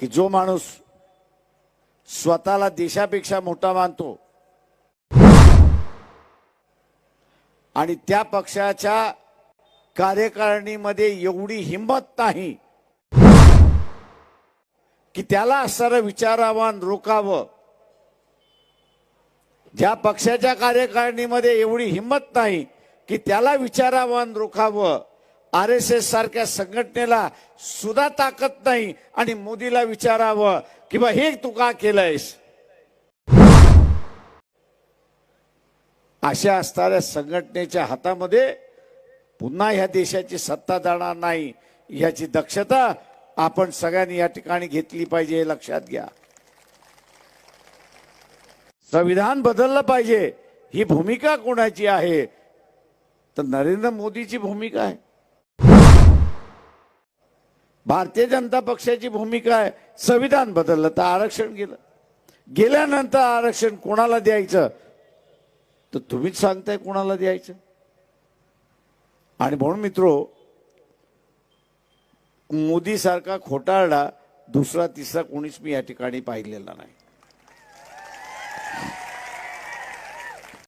की जो माणूस स्वतःला देशापेक्षा मोठा मानतो आणि त्या पक्षाच्या कार्यकारिणीमध्ये एवढी हिंमत नाही की त्याला असणारं विचारावान रोखावं ज्या पक्षाच्या कार्यकारिणीमध्ये एवढी हिंमत नाही की त्याला विचारावान रोखावं आर एस एस सारख्या संघटनेला सुद्धा ताकद नाही आणि मोदीला विचारावं किंवा बा हे तू का केलंयस? अशा असणाऱ्या संघटनेच्या हातामध्ये पुन्हा ह्या देशाची सत्ता जाणार नाही याची दक्षता आपण सगळ्यांनी या ठिकाणी घेतली पाहिजे हे लक्षात घ्या. संविधान बदललं पाहिजे ही भूमिका कोणाची आहे? तर नरेंद्र मोदीची भूमिका आहे. भारतीय जनता पक्षाची भूमिका आहे. संविधान बदललं तर आरक्षण गेलं. गेल्यानंतर आरक्षण कोणाला द्यायचं? तर तुम्हीच सांगताय कोणाला द्यायचं? आणि म्हणून मित्रो मोदीसारखा खोटारडा दुसरा तिसरा कोणीच मी या ठिकाणी पाहिलेला नाही.